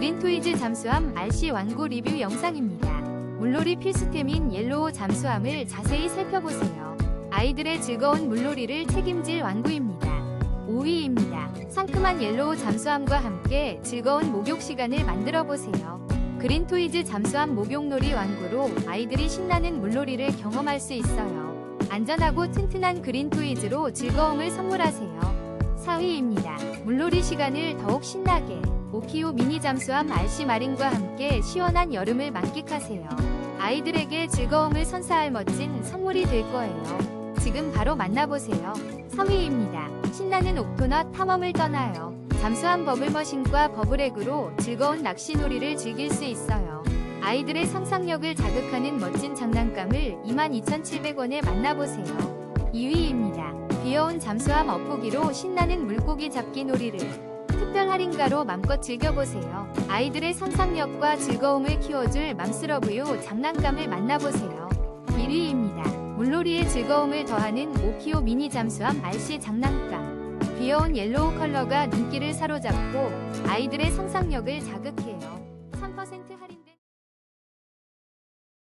그린토이즈 잠수함 RC 완구 리뷰 영상입니다. 물놀이 필수템인 옐로우 잠수함을 자세히 살펴보세요. 아이들의 즐거운 물놀이를 책임질 완구입니다. 5위입니다. 상큼한 옐로우 잠수함과 함께 즐거운 목욕 시간을 만들어 보세요. 그린토이즈 잠수함 목욕놀이 완구로 아이들이 신나는 물놀이를 경험할 수 있어요. 안전하고 튼튼한 그린토이즈로 즐거움을 선물하세요. 4위입니다. 물놀이 시간을 더욱 신나게 오키오 미니 잠수함 RC 마린과 함께 시원한 여름을 만끽하세요. 아이들에게 즐거움을 선사할 멋진 선물이 될 거예요. 지금 바로 만나보세요. 3위입니다. 신나는 옥토넛 탐험을 떠나요. 잠수함 버블머신과 버블액으로 즐거운 낚시놀이를 즐길 수 있어요. 아이들의 상상력을 자극하는 멋진 장난감을 22,700원에 만나보세요. 2위입니다. 귀여운 잠수함 어포기로 신나는 물고기 잡기 놀이를 특별 할인가로 맘껏 즐겨보세요. 아이들의 상상력과 즐거움을 키워줄 맘스러브요 장난감을 만나보세요. 1위입니다. 물놀이의 즐거움을 더하는 오키오 미니 잠수함 RC 장난감. 귀여운 옐로우 컬러가 눈길을 사로잡고 아이들의 상상력을 자극해요. 3% 할인